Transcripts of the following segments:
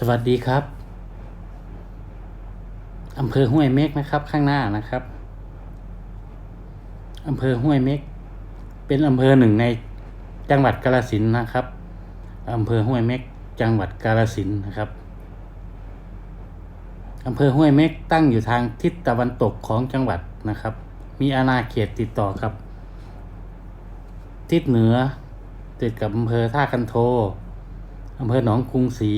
สวัสดีครับอำเภอห้วยเม็กนะครับ ข้างหน้านะครับอำเภอห้วยเม็ก เป็นอำเภอหนึ่งในจังหวัดกาฬสินนะครับอำเภอห้วยเม็ก จังหวัดกาฬสินนะครับอำเภอห้วยเม็กตั้งอยู่ทางทิศตะวันตกของจังหวัดนะครับ มีอาณาเขตติดต่อกับ ทิศเหนือติดกับอำเภอท่าคันโทอำเภอหนองกรุงศรี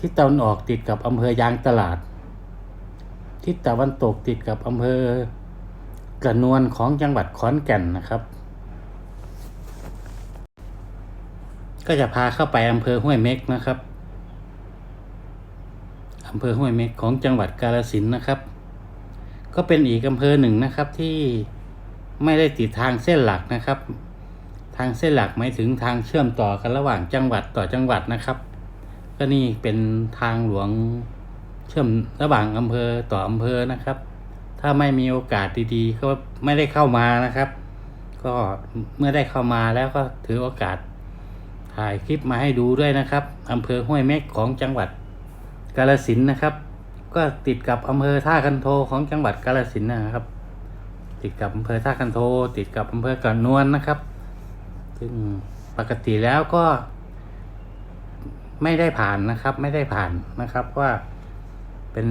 ทิศตะวันออกติดกับอำเภอยางตลาด ทิศตะวันตกติดกับอำเภอกระนวนของจังหวัดขอนแก่นนะครับ ก็จะพาเข้าไปอำเภอห้วยเม็กนะครับอำเภอห้วยเม็กของจังหวัดกาฬสินนะครับ ก็เป็นอีกอำเภอหนึ่งนะครับที่ไม่ได้ติดทางเส้นหลักนะครับ ทางเส้นหลักหมายถึงทางเชื่อมต่อกันระหว่างจังหวัดต่อจังหวัดนะครับ ก็นี่เป็นทางหลวงเชื่อมระหว่างอำเภอต่ออำเภอนะครับ ถ้าไม่มีโอกาสดีๆ ก็ไม่ได้เข้ามานะครับ ก็เมื่อได้เข้ามาแล้วก็ถือโอกาสถ่ายคลิปมาให้ดูด้วยนะครับอำเภอห้วยเม็กของจังหวัดกาฬสินนะครับ ก็ติดกับอำเภอท่าคันโทของจังหวัดกาฬสินนะครับ ติดกับอำเภอท่าคันโท ติดกับอำเภอกระนวนนะครับ ซึ่งปกติแล้วก็ ไม่ได้ผ่านนะครับ ไม่ได้ผ่านนะครับว่าเป็น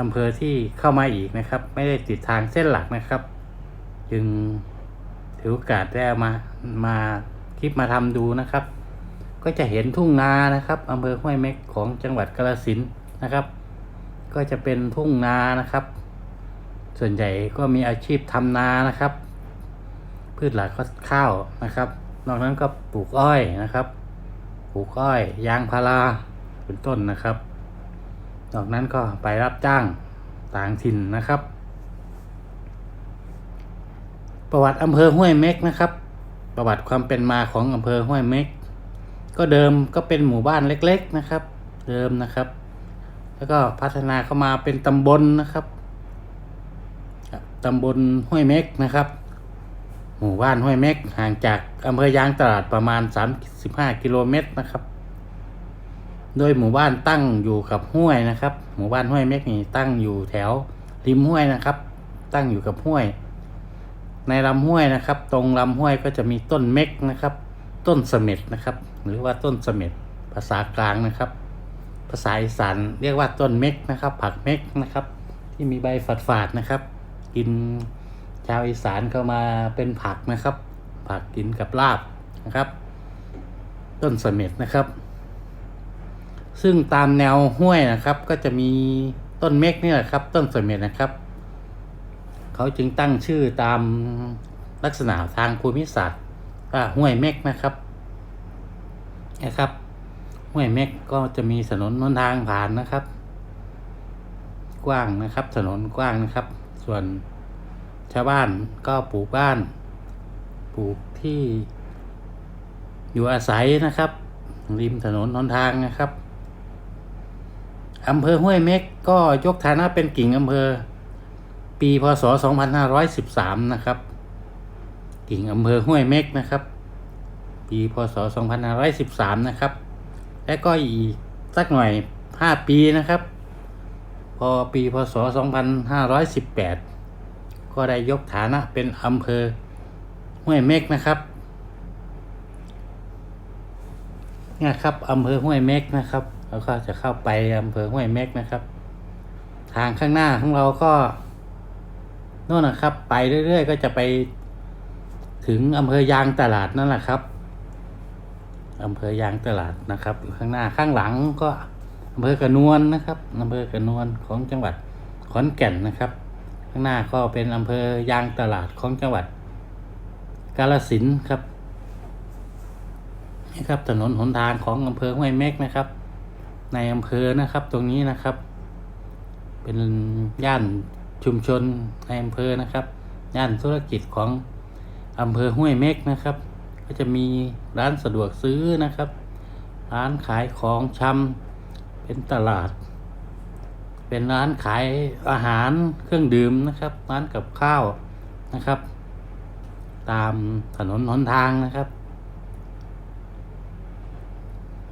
อำเภอที่เข้ามาอีกนะครับ ไม่ได้ติดทางเส้นหลักนะครับ จึงถือโอกาสได้มามาคลิปมาทำดูนะครับ ก็จะเห็นทุ่งนานะครับอำเภอห้วยเม็กของจังหวัดกาฬสินนะครับ ก็จะเป็นทุ่งนานะครับ ส่วนใหญ่ก็มีอาชีพทำนานะครับ พืชหลักก็ข้าวนะครับ นอกนั้นก็ปลูกอ้อยนะครับ ปลูกอ้อยยางพาราเป็นต้นนะครับ นอกนั้นก็ไปรับจ้างต่างถิ่นนะครับ ประวัติอำเภอห้วยเม็กนะครับ ประวัติความเป็นมาของอำเภอห้วยเม็ก ก็เดิมก็เป็นหมู่บ้านเล็ก ๆนะครับ เดิมนะครับ แล้วก็พัฒนาเข้ามาเป็นตำบลนะครับตำบลห้วยเม็กนะครับ หมู่บ้านห้วยเม็กห่างจากอำเภอยางตลาดประมาณ 35 กิโลเมตรนะครับ โดยหมู่บ้านตั้งอยู่กับห้วยนะครับ หมู่บ้านห้วยเม็กนี่ตั้งอยู่แถวริมห้วยนะครับ ตั้งอยู่กับห้วย ในลำห้วยนะครับ ตรงลำห้วยก็จะมีต้นเม็กนะครับ ต้นเสม็ดนะครับ หรือว่าต้นเสม็ดภาษากลางนะครับ ภาษาอีสานเรียกว่าต้นเม็กนะครับ ผักเม็กนะครับ ที่มีใบฝาดๆนะครับ กิน ชาวอีสานเข้ามาเป็นผักนะครับ ผักกินกับลาบนะครับ ต้นเสม็ดนะครับ ซึ่งตามแนวห้วยนะครับ ก็จะมีต้นเม็กนี่แหละครับ ต้นเสม็ดนะครับ เขาจึงตั้งชื่อตามลักษณะทางภูมิศาสตร์ว่าห้วยเม็กนะครับนะครับห้วยเม็กก็จะมีถนนนนทางผ่านนะครับ กว้างนะครับ ถนนกว้างนะครับ ส่วน ชาวบ้านก็ปลูกบ้าน ปลูกที่อยู่อาศัยนะครับ ริมถนนหนทางนะครับอำเภอห้วยเม็กก็ยกฐานะเป็นกิ่งอำเภอ ปีพศ 2513 นะครับ กิ่งอำเภอห้วยเม็กนะครับ ปีพศ 2513 นะครับ และก็อีกสักหน่อย 5 ปีนะครับ พอปีพศ 2518 ก็ได้ยกฐานะเป็นอำเภอห้วยเม็กนะครับเนี่ยครับอำเภอห้วยเม็กนะครับแล้วก็จะเข้าไปอำเภอห้วยเม็กนะครับ ทางข้างหน้าของเราก็โน่นนะครับ ไปเรื่อยๆ ก็จะไปถึงอำเภอยางตลาดนั่นแหละครับอำเภอยางตลาดนะครับ ข้างหน้าข้างหลังก็อำเภอกระนวนนะครับอำเภอกระนวนของจังหวัดขอนแก่นนะครับ ข้างหน้าก็เป็นอำเภอยางตลาดของจังหวัด กาฬสินครับนี่ครับถนนหนทางของอำเภอห้วยเม็กนะครับ ในอำเภอนะครับ ตรงนี้นะครับ เป็นย่านชุมชนในอำเภอนะครับ ย่านธุรกิจของอำเภอห้วยเม็กนะครับ ก็จะมีร้านสะดวกซื้อนะครับ ร้านขายของชำเป็นตลาด เป็นร้านขายอาหารเครื่องดื่มนะครับ ร้านกับข้าวนะครับ ตามถนนหนทางนะครับ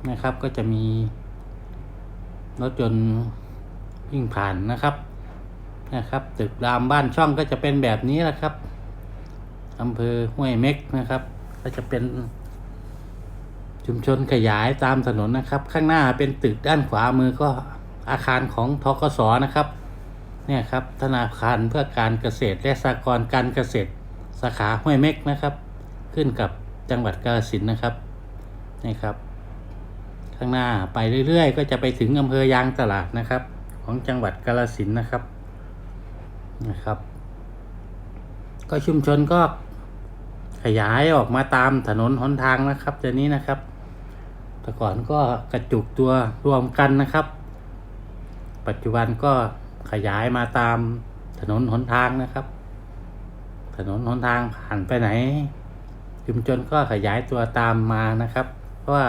นะครับก็จะมีรถยนต์วิ่งผ่านนะครับนะครับ ตึกรามบ้านช่องก็จะเป็นแบบนี้แหละครับอำเภอห้วยเม็กนะครับ ก็จะเป็นชุมชนขยายตามถนนนะครับ ข้างหน้าเป็นตึกด้านขวามือก็ อาคารของทกสนะครับเนี่ยครับธนาคารเพื่อการเกษตรและสหกรณ์การเกษตรสาขาห้วยเม็กนะครับ ขึ้นกับจังหวัดกาฬสินนะครับนี่ครับ ข้างหน้าไปเรื่อยๆ ก็จะไปถึงอำเภอยางตลาดนะครับ ของจังหวัดกาฬสินนะครับนะครับ ก็ชุมชนก็ขยายออกมาตามถนนหนทางนะครับเดี๋ยวนี้นะครับ แต่ก่อนก็กระจุกตัวรวมกันนะครับ ปัจจุบันก็ขยายมาตามถนนหนทางนะครับ ถนนหนทางผ่านไปไหน ชุมชนก็ขยายตัวตามมานะครับ เพราะว่า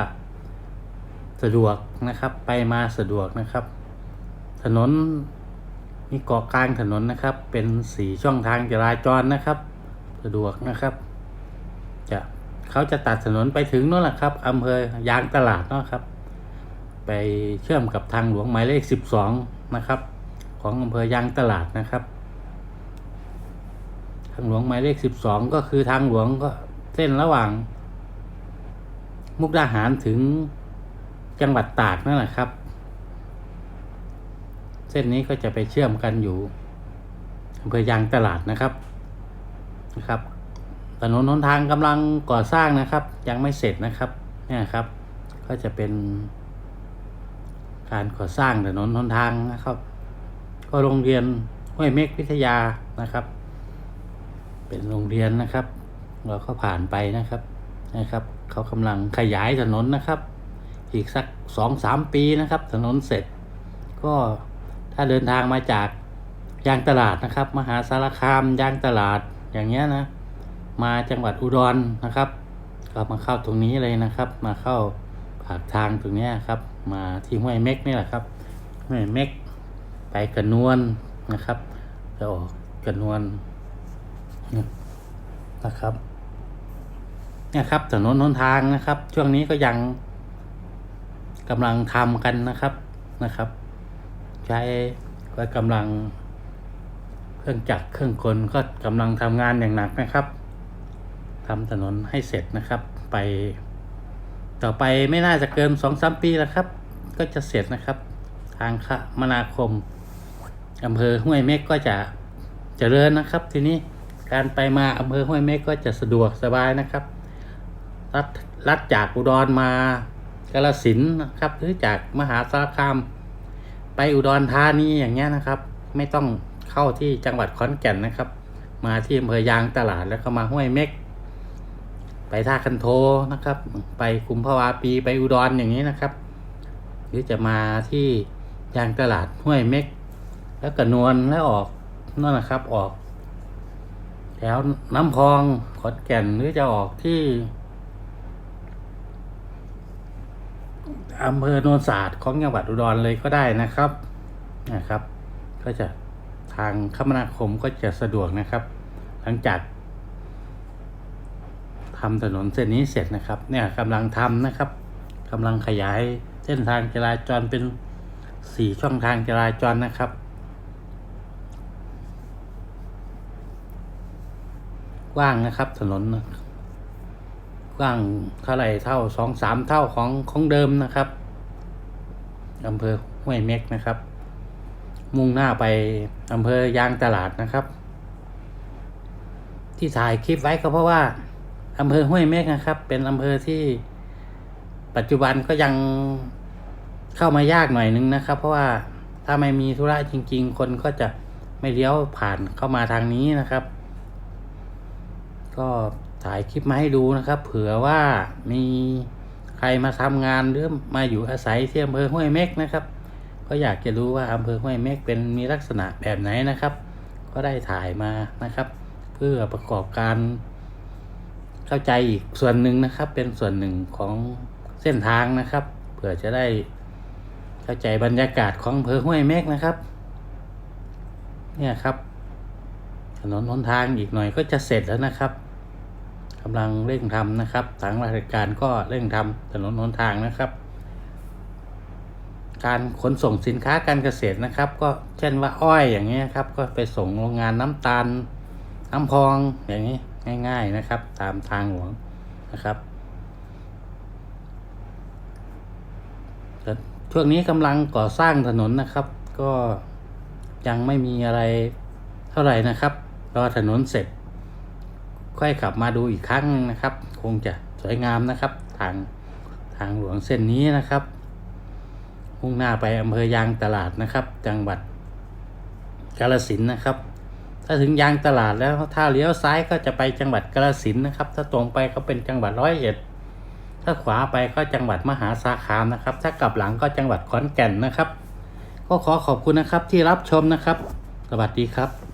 สะดวกนะครับไปมาสะดวกนะครับ ถนนมีเกาะกลางถนนนะครับ เป็นสีช่องทางจราจรนะครับ สะดวกนะครับ จะเขาจะตัดถนนไปถึงนั่นแหละครับอำเภอยางตลาดเนาะครับ ไปเชื่อมกับทางหลวงหมายเลข 12 นะครับ ของอำเภอยางตลาดนะครับ ทางหลวงหมายเลข 12 ก็คือทางหลวงก็เส้นระหว่าง มุกดาหารถึงจังหวัดตากนั่นแหละครับ เส้นนี้ก็จะไปเชื่อมกันอยู่อำเภอยางตลาดนะครับนะครับถนนหนทางกำลังก่อสร้างนะครับ ยังไม่เสร็จนะครับเนี่ยครับ ก็จะเป็น การก่อสร้างถนนหนทางนะครับ ก็โรงเรียนห้วยเมฆวิทยานะครับ เป็นโรงเรียนนะครับ เราก็ผ่านไปนะครับนะครับ เขากำลังขยายถนนนะครับ อีกสักสองสามปีนะครับ ถนนเสร็จ ก็ถ้าเดินทางมาจากยางตลาดนะครับ มหาสารคามยางตลาดอย่างเงี้ยนะมาจังหวัดอุดรนะครับ ก็มาเข้าตรงนี้เลยนะครับ มาเข้า ปากทางตรงนี้ครับ มาที่ห้วยเม็กนี่แหละครับห้วยเม็กไปกระนวลนะครับจะออกกระนวลนะครับเนี่ยครับถนนหนทางนะครับ ช่วงนี้ก็ยังกำลังทำกันนะครับนะครับ ใช้ก็กำลังเครื่องจักรเครื่องกลก็กำลังทำงานอย่างหนักนะครับทำถนนให้เสร็จนะครับ ไป ต่อไปไม่น่าจะเกินสองสามปีแล้วครับ ก็จะเสร็จนะครับ ทางคมนาคมอำเภอห้วยเม็กก็จะเจริญนะครับ ทีนี้การไปมาอำเภอห้วยเม็กก็จะสะดวกสบายนะครับ รัดรัดจากอุดรมากาฬสินนะครับหรือจากมหาสารคาม ไปอุดรธานีอย่างเงี้ยนะครับ ไม่ต้องเข้าที่จังหวัดขอนแก่นนะครับ มาที่อำเภอยางตลาดแล้วก็มาห้วยเม็ก ไปท่าคันโทนะครับ ไปคุมภาวาปีไปอุดรอย่างนี้นะครับ หรือจะมาที่ยางตลาดห้วยเม็ก แล้วก็นวลแล้วออกนั่นนะครับออกแถวน้ำพองขอนแก่นหรือจะออกที่อำเภอโนนศาสตร์ของจังหวัดอุดรเลยก็ได้นะครับนะครับ ก็จะทางคมนาคมก็จะสะดวกนะครับ หลังจาก ทำถนนเส้นนี้เสร็จนะครับเนี่ยกำลังทำนะครับกำลังขยายเส้นทางจราจรเป็นสี่ช่องทางจราจรนะครับ กว้างนะครับถนนกว้างเท่าไหร่เท่าสองสามเท่าของของเดิมนะครับอำเภอห้วยเม็กนะครับ มุ่งหน้าไปอำเภอยางตลาดนะครับ ที่ถ่ายคลิปไว้ก็เพราะว่า อำเภอห้วยเม็กนะครับ เป็นอำเภอที่ปัจจุบันก็ยังเข้ามายากหน่อยนึงนะครับ เพราะว่าถ้าไม่มีธุระจริง ๆ คนก็จะไม่เลี้ยวผ่านเข้ามาทางนี้นะครับ ก็ถ่ายคลิปมาให้ดูนะครับ เผื่อว่ามีใครมาทำงานหรือมาอยู่อาศัยที่อำเภอห้วยเม็กนะครับ ก็อยากจะรู้ว่าอำเภอห้วยเม็กเป็นมีลักษณะแบบไหนนะครับ ก็ได้ถ่ายมานะครับ เพื่อประกอบการ เข้าใจอีกส่วนหนึ่งนะครับ เป็นส่วนหนึ่งของเส้นทางนะครับ เผื่อจะได้เข้าใจบรรยากาศของอำเภอห้วยเม็กนะครับ เนี่ยครับ ถนนหนทางอีกหน่อยก็จะเสร็จแล้วนะครับกำลังเร่งทำนะครับทางราชการก็เร่งทำถนนหนทางนะครับ การขนส่งสินค้าการเกษตรนะครับ ก็เช่นว่าอ้อยอย่างเงี้ยครับ ก็ไปส่งโรงงานน้ำตาลน้ำพองอย่างนี้ ง่าย ๆนะครับ ตามทางหลวงนะครับช่วงนี้กำลังก่อสร้างถนนนะครับ ก็ยังไม่มีอะไรเท่าไหร่นะครับ รอถนนเสร็จ ค่อยขับมาดูอีกครั้งนะครับ คงจะสวยงามนะครับ ทางทางหลวงเส้นนี้นะครับมุ่งหน้าไปอำเภอยางตลาดนะครับ จังหวัดกาฬสินนะครับ ถ้าถึงยางตลาดแล้วถ้าเลี้ยวซ้ายก็จะไปจังหวัดกาฬสินนะครับ ถ้าตรงไปก็เป็นจังหวัดร้อยเอ็ด ถ้าขวาไปก็จังหวัดมหาสารคามนะครับ ถ้ากลับหลังก็จังหวัดขอนแก่นนะครับ ก็ขอขอบคุณนะครับที่รับชมนะครับ สวัสดีครับ